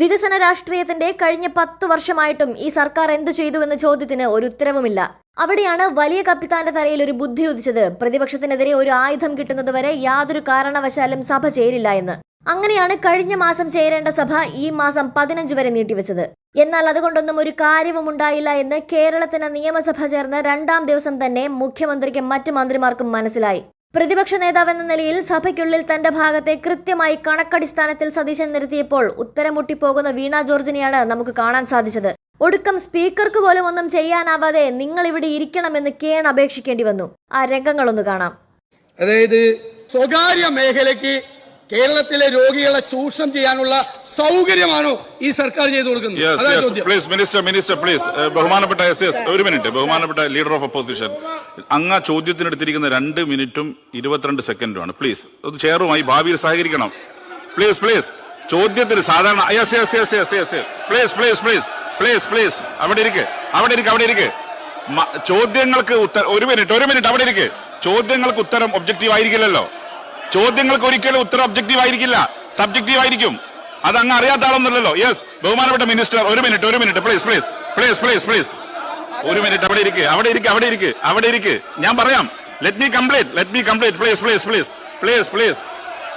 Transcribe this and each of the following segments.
വികസന രാഷ്ട്രീയത്തിന്റെ കഴിഞ്ഞ പത്ത് വർഷമായിട്ടും ഈ സർക്കാർ എന്തു ചെയ്തുവെന്ന ചോദ്യത്തിന് ഒരു ഉത്തരവുമില്ല. അവിടെയാണ് വലിയ കപ്പിത്താന്റെ തലയിൽ ഒരു ബുദ്ധി ഉദിച്ചത്. പ്രതിപക്ഷത്തിനെതിരെ ഒരു ആയുധം കിട്ടുന്നതുവരെ യാതൊരു കാരണവശാലും സഭ ചേരില്ല എന്ന്. അങ്ങനെയാണ് കഴിഞ്ഞ മാസം ചേരേണ്ട സഭ ഈ മാസം പതിനഞ്ച് വരെ നീട്ടിവെച്ചത്. എന്നാൽ അതുകൊണ്ടൊന്നും ഒരു കാര്യവും ഉണ്ടായില്ല എന്ന് കേരളത്തിന് നിയമസഭ ചേർന്ന രണ്ടാം ദിവസം തന്നെ മുഖ്യമന്ത്രിക്കും മറ്റു മന്ത്രിമാർക്കും മനസ്സിലായി. പ്രതിപക്ഷ നേതാവെന്ന നിലയിൽ സഭയ്ക്കുള്ളിൽ തന്റെ ഭാഗത്തെ കൃത്യമായി കണക്കടിസ്ഥാനത്തിൽ സതീശൻ നിർത്തിയപ്പോൾ ഉത്തരം മുട്ടിപ്പോകുന്ന വീണ ജോർജിനെയാണ് നമുക്ക് കാണാൻ സാധിച്ചത്. ഒടുക്കം സ്പീക്കർക്ക് പോലും ഒന്നും ചെയ്യാനാവാതെ നിങ്ങൾ ഇവിടെ ഇരിക്കണമെന്ന് കേൺ അപേക്ഷിക്കേണ്ടി വന്നു. ആ രംഗങ്ങളൊന്ന് കാണാം. അതായത് സ്വകാര്യ മേഖലയ്ക്ക് കേരളത്തിലെ രോഗികളെ ചൂഷണം ചെയ്യാനുള്ള സൗകര്യമാണോ ഈ സർക്കാർ ചെയ്തു കൊടുക്കുന്നത്. പ്ലീസ് മിനിസ്റ്റർ മിനിസ്റ്റർ പ്ലീസ് ബഹുമാനപ്പെട്ട എസ് എസ് ഒരു മിനിറ്റ്. ബഹുമാനപ്പെട്ട ലീഡർ ഓഫ് ഒപ്പോസിഷൻ അങ്ങ് ചോദ്യത്തിന് എടുത്തിരിക്കുന്ന രണ്ട് മിനിറ്റും ഇരുപത്തിരണ്ട് സെക്കൻഡുമാണ് പ്ലീസ് അത് ചെയറുമായി ഭാവിയിൽ സഹകരിക്കണം. പ്ലീസ് പ്ലീസ് ചോദ്യത്തിന് സാധാരണ yes yes yes yes yes please please please please please അവിടെ ഇരിക്ക്. അവിടെ ഇരിക്ക് അവിടെ ഇരിക്ക്. ചോദ്യങ്ങൾക്ക് ഉത്തരം ഒരു മിനിറ്റ് ഒരു മിനിറ്റ് അവിടെ ഇരിക്ക്. ചോദ്യങ്ങൾക്ക് ഉത്തരം ഒബ്ജക്റ്റീവ് ആയിരിക്കില്ലല്ലോ. ചോദ്യങ്ങൾക്ക് ഒരിക്കലും ഉത്തരം ഒബ്ജക്റ്റീവ് ആയിരിക്കില്ല. സബ്ജക്റ്റീവ് ആയിരിക്കും. അത് അങ്ങ് അറിയാത്ത ആളൊന്നുമല്ലല്ലോ. യെസ് ബഹുമാനപ്പെട്ട മിനിസ്റ്റർ ഒരു മിനിറ്റ് ഒരു minute please please please please please ഒരു മിനിറ്റ് അവിടെ ഇരിക്ക് അവിടെ ഇരിക്ക് അവിടെ ഇരിക്ക് അവിടെ ഇരിക്ക്. ഞാൻ പറയാം. Let me complete let me complete please please please please please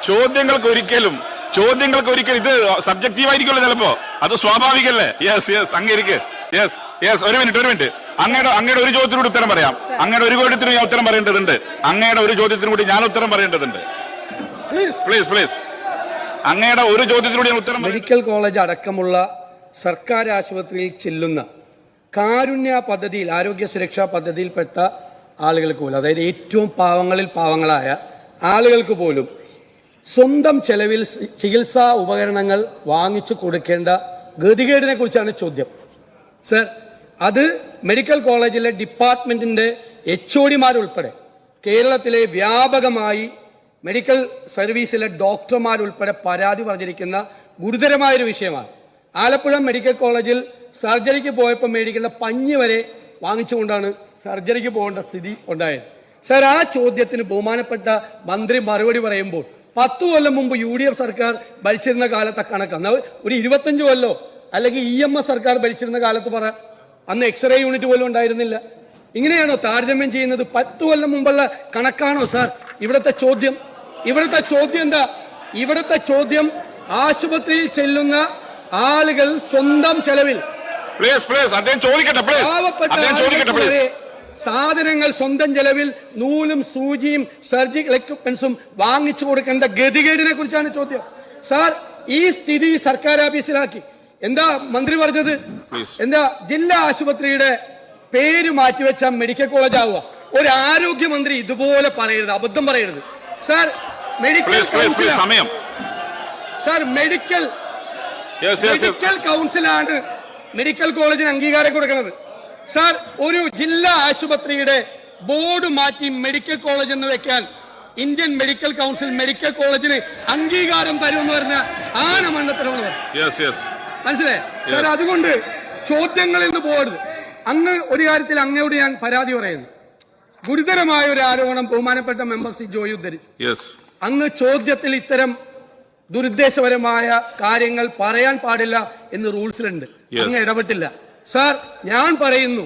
ചോദ്യങ്ങൾക്ക് ഒരിക്കലും ചോദ്യങ്ങൾക്ക് ഒരിക്കലും ഇത് സബ്ജക്റ്റീവ് ആയിരിക്കുമല്ലോ ചിലപ്പോ. അത് സ്വാഭാവികല്ലേ യെസ് യെസ് അങ്ങ് ഇരിക്ക്. യെസ് യെസ് ഒരു മിനിറ്റ് ഒരു മിനിറ്റ് അങ്ങയുടെ അങ്ങയുടെ ഒരു ചോദ്യത്തിനോട് ഉത്തരം പറയാം. അങ്ങയുടെ ഒരു ചോദ്യത്തിന് ഞാൻ ഉത്തരം പറയേണ്ടതുണ്ട്. അങ്ങയുടെ ഒരു ചോദ്യത്തിനും കൂടി ഞാൻ ഉത്തരം പറയേണ്ടതുണ്ട്. പ്ലീസ് പ്ലീസ് പ്ലീസ് അങ്ങയുടെ ഒരു ചോദ്യത്തിലൂടെ ഉത്തരം മെഡിക്കൽ കോളേജ് അടക്കമുള്ള സർക്കാർ ആശുപത്രിയിൽ ചെല്ലുന്ന കാരുണ്യ പദ്ധതിയിൽ ആരോഗ്യ സുരക്ഷാ പദ്ധതിയിൽപ്പെട്ട ആളുകൾക്ക് പോലും അതായത് ഏറ്റവും പാവങ്ങളിൽ പാവങ്ങളായ ആളുകൾക്ക് പോലും സ്വന്തം ചെലവിൽ ചികിത്സാ ഉപകരണങ്ങൾ വാങ്ങിച്ചു കൊടുക്കേണ്ട ഗതികേടിനെ കുറിച്ചാണ് ചോദ്യം. സർ അത് മെഡിക്കൽ കോളേജിലെ ഡിപ്പാർട്ട്മെന്റിന്റെ എച്ച് ഒടിമാരുൾപ്പെടെ കേരളത്തിലെ വ്യാപകമായി മെഡിക്കൽ സർവീസിലെ ഡോക്ടർമാരുൾപ്പെടെ പരാതി പറഞ്ഞിരിക്കുന്ന ഗുരുതരമായൊരു വിഷയമാണ്. ആലപ്പുഴ മെഡിക്കൽ കോളേജിൽ സർജറിക്ക് പോയപ്പോൾ മേടിക്കേണ്ട പഞ്ഞി വരെ വാങ്ങിച്ചുകൊണ്ടാണ് സർജറിക്ക് പോകേണ്ട സ്ഥിതി ഉണ്ടായത്. സർ ആ ചോദ്യത്തിന് ബഹുമാനപ്പെട്ട മന്ത്രി മറുപടി പറയുമ്പോൾ പത്തു കൊല്ലം മുമ്പ് യു ഡി എഫ് സർക്കാർ ഭരിച്ചിരുന്ന കാലത്തെ കണക്ക്. അന്ന് ഒരു ഇരുപത്തഞ്ച് കൊല്ലോ അല്ലെങ്കിൽ ഇ എം എസ് സർക്കാർ ഭരിച്ചിരുന്ന കാലത്ത് പറ. അന്ന് എക്സ്റേ യൂണിറ്റ് പോലും ഉണ്ടായിരുന്നില്ല. ഇങ്ങനെയാണോ താരതമ്യം ചെയ്യുന്നത്? പത്തു കൊല്ലം മുമ്പുള്ള കണക്കാണോ സാർ ഇവിടുത്തെ ചോദ്യം. ഇവിടുത്തെ ചോദ്യം എന്താ? ഇവിടുത്തെ ചോദ്യം ആശുപത്രിയിൽ ചെല്ലുന്ന ആളുകൾ സ്വന്തം ചെലവിൽ. പാവപ്പെട്ട സാധനങ്ങൾ സ്വന്തം ചെലവിൽ നൂലും സൂചിയും സർജിക്കൽ എക്യുപ്മെന്റ്സും വാങ്ങിച്ചു കൊടുക്കേണ്ട ഗതികേടിനെ കുറിച്ചാണ് ചോദ്യം. സാർ ഈ സ്ഥിതി സർക്കാർ ഓഫീസിലാക്കി. എന്താ മന്ത്രി പറഞ്ഞത്. എന്താ ജില്ലാ ആശുപത്രിയുടെ പേര് മാറ്റിവെച്ച മെഡിക്കൽ കോളേജ് ആവുക ഒരു ആരോഗ്യമന്ത്രി ഇതുപോലെ പറയരുത് അബദ്ധം പറയരുത്. സാർ മെഡിക്കൽ സമയം. സാർ മെഡിക്കൽ മെഡിക്കൽ കൗൺസിലാണ് മെഡിക്കൽ കോളേജിന് അംഗീകാരം കൊടുക്കുന്നത്. സർ ഒരു ജില്ലാ ആശുപത്രിയുടെ ബോർഡ് മാറ്റി മെഡിക്കൽ കോളേജ് എന്ന് വെക്കാൻ ഇന്ത്യൻ മെഡിക്കൽ കൗൺസിൽ മെഡിക്കൽ കോളേജിന് അംഗീകാരം തരുമെന്ന് പറഞ്ഞ ആണ് മണ്ണത്തരമെന്ന് മനസ്സിലായേ? സാർ അതുകൊണ്ട് ചോദ്യങ്ങളിൽ നിന്ന് പോകരുത്. അങ്ങ് ഒരു കാര്യത്തിൽ അങ്ങയോട് ഞാൻ പരാതി പറയുന്നു. ഗുരുതരമായ ഒരു ആരോപണം ബഹുമാനപ്പെട്ട മെമ്പർ സി ജോയി ഉദ്ധരി. അങ്ങ് ചോദ്യത്തിൽ ഇത്തരം ദുരുദ്ദേശപരമായ കാര്യങ്ങൾ പറയാൻ പാടില്ല എന്ന് റൂൾസിലുണ്ട്. അങ്ങ് ഇടപെട്ടില്ല. സാർ ഞാൻ പറയുന്നു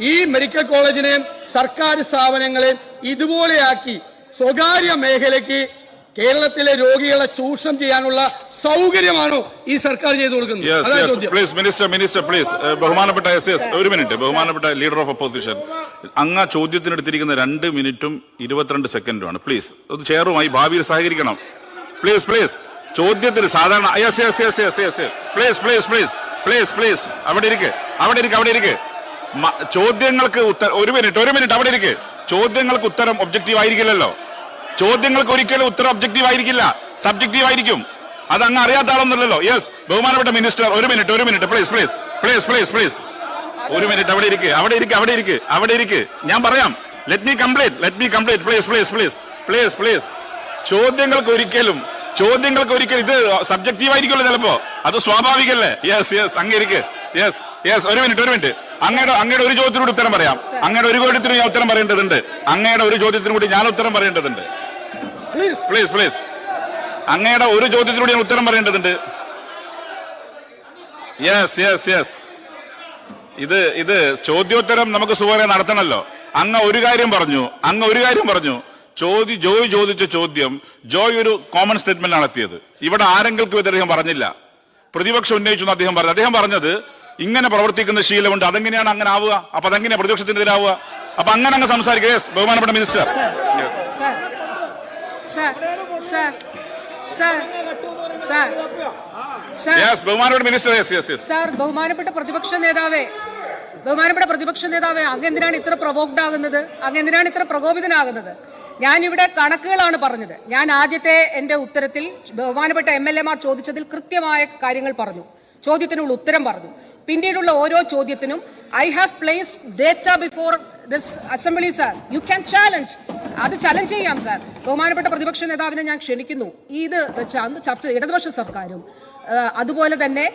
ഈ മെഡിക്കൽ കോളേജിനെയും സർക്കാർ സ്ഥാപനങ്ങളെയും ഇതുപോലെയാക്കി സ്വകാര്യ മേഖലയ്ക്ക് കേരളത്തിലെ രോഗികളെ ചൂഷണം ചെയ്യാനുള്ള സൗകര്യമാണോ ഈ സർക്കാർ ചെയ്തു കൊടുക്കുന്നത്? പ്ലീസ് മിനിസ്റ്റർ മിനിസ്റ്റർ പ്ലീസ് ബഹുമാനപ്പെട്ട എസ് എസ് ഒരു മിനിറ്റ് ബഹുമാനപ്പെട്ട ലീഡർ ഓഫ് ഒപ്പോസിഷൻ അങ്ങ് ചോദ്യത്തിന് എടുത്തിരിക്കുന്ന രണ്ട് മിനിറ്റും ഇരുപത്തിരണ്ട് സെക്കൻഡുമാണ് പ്ലീസ് അത് ചെയറുമായി ഭാവിയിൽ സഹകരിക്കണം. പ്ലീസ് പ്ലീസ് ചോദ്യത്തിന് സാധാരണ yes yes yes yes yes please please please please please അവിടെ ഇരിക്ക്. അവിടെ ഇരിക്ക് അവിടെ ഇരിക്ക്. ചോദ്യങ്ങൾക്ക് ഉത്തരം ഒരു മിനിറ്റ് ഒരു മിനിറ്റ് അവിടെ ഇരിക്ക്. ചോദ്യങ്ങൾക്ക് ഉത്തരം ഒബ്ജക്റ്റീവ് ആയിരിക്കില്ലല്ലോ. ചോദ്യങ്ങൾക്ക് ഒരിക്കലും ഉത്തരം ഒബ്ജക്റ്റീവ് ആയിരിക്കില്ല. സബ്ജക്റ്റീവ് ആയിരിക്കും. അത് അങ്ങ് അറിയാത്ത ആളൊന്നുമല്ലല്ലോ. യെസ് ബഹുമാനപ്പെട്ട മിനിസ്റ്റർ ഒരു മിനിറ്റ് ഒരു minute please please please please please ഒരു മിനിറ്റ് അവിടെ ഇരിക്ക് അവിടെ ഇരിക്ക് അവിടെ ഇരിക്ക് അവിടെ ഇരിക്ക്. ഞാൻ പറയാം. Let me complete let me complete please please please please please ചോദ്യങ്ങൾക്ക് ഒരിക്കലും ചോദ്യങ്ങൾക്ക് ഒരിക്കലും ഇത് സബ്ജക്റ്റീവ് ആയിരിക്കുമല്ലോ ചിലപ്പോ. അത് സ്വാഭാവികല്ലേ യെസ് യെസ് അങ്ങ് ഇരിക്ക്. യെസ് യെസ് ഒരു മിനിറ്റ് ഒരു മിനിറ്റ് അങ്ങയുടെ അങ്ങയുടെ ഒരു ചോദ്യത്തിനോട് ഉത്തരം പറയാം. അങ്ങയുടെ ഒരു ചോദ്യത്തിന് ഞാൻ ഉത്തരം പറയേണ്ടതുണ്ട്. അങ്ങയുടെ ഒരു ചോദ്യത്തിനും കൂടി ഞാൻ ഉത്തരം പറയേണ്ടതുണ്ട്. പ്ലീസ് പ്ലീസ് പ്ലീസ് അങ്ങയുടെ ഒരു ചോദ്യത്തിലൂടെ ഞാൻ ഉത്തരം പറയേണ്ടതുണ്ട്. യെസ് യെസ് യെസ് ഇത് ഇത് ചോദ്യോത്തരം നമുക്ക് സുഖം നടത്തണല്ലോ അങ്ങ് ഒരു കാര്യം പറഞ്ഞു അങ്ങ് ഒരു കാര്യം പറഞ്ഞു. ചോദ്യ ജോയ് ചോദിച്ച ചോദ്യം ജോയ് ഒരു കോമൺ സ്റ്റേറ്റ്മെന്റ് നടത്തിയത് ഇവിടെ ആരെങ്കിലും ഇത് അദ്ദേഹം പറഞ്ഞില്ല. പ്രതിപക്ഷം ഉന്നയിച്ചു എന്ന് അദ്ദേഹം പറഞ്ഞു. അദ്ദേഹം പറഞ്ഞത് ഇങ്ങനെ പ്രവർത്തിക്കുന്ന ശീലമുണ്ട് അതെങ്ങനെയാണ് അങ്ങനെ ആവുക? അപ്പൊ അതെങ്ങനെയാണ് പ്രതിപക്ഷത്തിനെതിരാവുക? അപ്പൊ അങ്ങനെ അങ്ങ് സംസാരിക്കുക. ബഹുമാനപ്പെട്ട മിനിസ്റ്റർ യെസ് ബഹുമാനപ്പെട്ട പ്രതിപക്ഷ നേതാവേ ബഹുമാനപ്പെട്ട പ്രതിപക്ഷ നേതാവേ അങ്ങ് എന്തിനാണ് ഇത്ര പ്രവോക്ഡ് ആകുന്നത്? അങ്ങ് എന്തിനാണ് ഇത്ര പ്രകോപിതനാകുന്നത്? ഞാൻ ഇവിടെ കണക്കുകളാണ് പറഞ്ഞത്. ഞാൻ ആദ്യത്തെ എന്റെ ഉത്തരത്തിൽ ബഹുമാനപ്പെട്ട എം എൽ എമാർ ചോദിച്ചതിൽ കൃത്യമായ കാര്യങ്ങൾ പറഞ്ഞു. ചോദ്യത്തിനുള്ള ഉത്തരം പറഞ്ഞു. പിന്നീടുള്ള ഓരോ ചോദ്യത്തിനും I have place data before this assembly sir you can challenge അത് ചലഞ്ച് ചെയ്യാം സാർ ബഹുമാനപ്പെട്ട പ്രതിപക്ഷ നേതാവിനെ ഞാൻ ക്ഷണിക്കുന്നു. ഇത് അന്ന് ചർച്ച ഇടതുപക്ഷ സർക്കാരും അതുപോലെ തന്നെ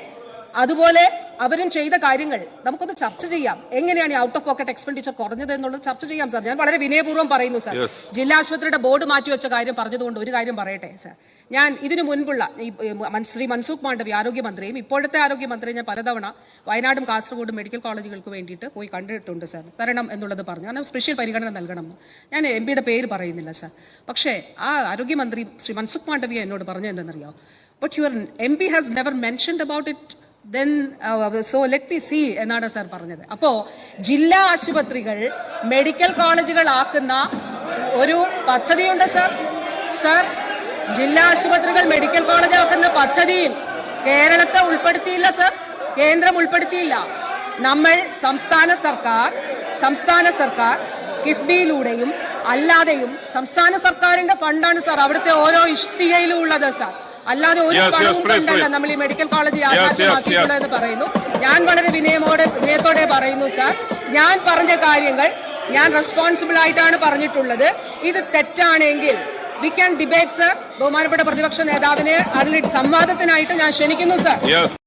അതുപോലെ അവരും ചെയ്ത കാര്യങ്ങൾ നമുക്കൊന്ന് ചർച്ച ചെയ്യാം. എങ്ങനെയാണ് ഈ ഔട്ട് ഓഫ് പോക്കറ്റ് എക്സ്പെൻഡിച്ചർ കുറഞ്ഞത് എന്നുള്ളത് ചർച്ച ചെയ്യാം സാർ ഞാൻ വളരെ വിനയപൂർവം പറയുന്നു സാർ ജില്ലാ ആശുപത്രിയുടെ ബോർഡ് മാറ്റിവെച്ച കാര്യം പറഞ്ഞതുകൊണ്ട് ഒരു കാര്യം പറയട്ടെ സാർ ഞാൻ ഇതിനു മുൻപുള്ള ഈ ശ്രീ മൻസൂഖ് മാണ്ഡവി ആരോഗ്യമന്ത്രിയും ഇപ്പോഴത്തെ ആരോഗ്യമന്ത്രിയും ഞാൻ പലതവണ വയനാടും കാസർഗോഡും മെഡിക്കൽ കോളേജുകൾക്ക് വേണ്ടിയിട്ട് പോയി കണ്ടിട്ടുണ്ട് സാർ തരണം എന്നുള്ളത് പറഞ്ഞു. കാരണം സ്പെഷ്യൽ പരിഗണന നൽകണം. ഞാൻ എം പിയുടെ പേര് പറയുന്നില്ല സാർ പക്ഷേ ആ ആരോഗ്യമന്ത്രി ശ്രീ മൻസുഖ് മാണ്ഡവി എന്നോട് പറഞ്ഞു എന്തെന്നറിയോ but your M P has never mentioned about it then so let me see എന്നാണ് സാർ പറഞ്ഞത്. അപ്പോ ജില്ലാ ആശുപത്രികൾ മെഡിക്കൽ കോളേജുകൾ ആക്കുന്ന ഒരു പദ്ധതിയുണ്ട് സാർ സാർ ജില്ലാ ആശുപത്രികൾ മെഡിക്കൽ കോളേജ് ആക്കുന്ന പദ്ധതിയിൽ കേരളത്തെ ഉൾപ്പെടുത്തിയില്ല സാർ കേന്ദ്രം ഉൾപ്പെടുത്തിയില്ല. നമ്മൾ സംസ്ഥാന സർക്കാർ സംസ്ഥാന സർക്കാർ കിഫ്ബിയിലൂടെയും അല്ലാതെയും സംസ്ഥാന സർക്കാരിന്റെ ഫണ്ടാണ് സാർ അവിടുത്തെ ഓരോ ഇഷ്ടികയിലും ഉള്ളത് സാർ അല്ലാതെ ഒരു പണവും കൊണ്ടല്ല നമ്മൾ ഈ മെഡിക്കൽ കോളേജ് യാഥാർത്ഥ്യമാക്കിയിട്ടുള്ള യാഥാർത്ഥ്യമാക്കിയിട്ടുള്ളത് എന്ന് പറയുന്നു. ഞാൻ വളരെ വിനയമോടെ വിനയത്തോടെ പറയുന്നു സാർ ഞാൻ പറഞ്ഞ കാര്യങ്ങൾ ഞാൻ റെസ്പോൺസിബിൾ ആയിട്ടാണ് പറഞ്ഞിട്ടുള്ളത്. ഇത് തെറ്റാണെങ്കിൽ വി ക്യാൻ ഡിബേറ്റ് സർ ബഹുമാനപ്പെട്ട പ്രതിപക്ഷ നേതാവിനെ അതിൽ സംവാദത്തിനായിട്ട് ഞാൻ ക്ഷണിക്കുന്നു സർ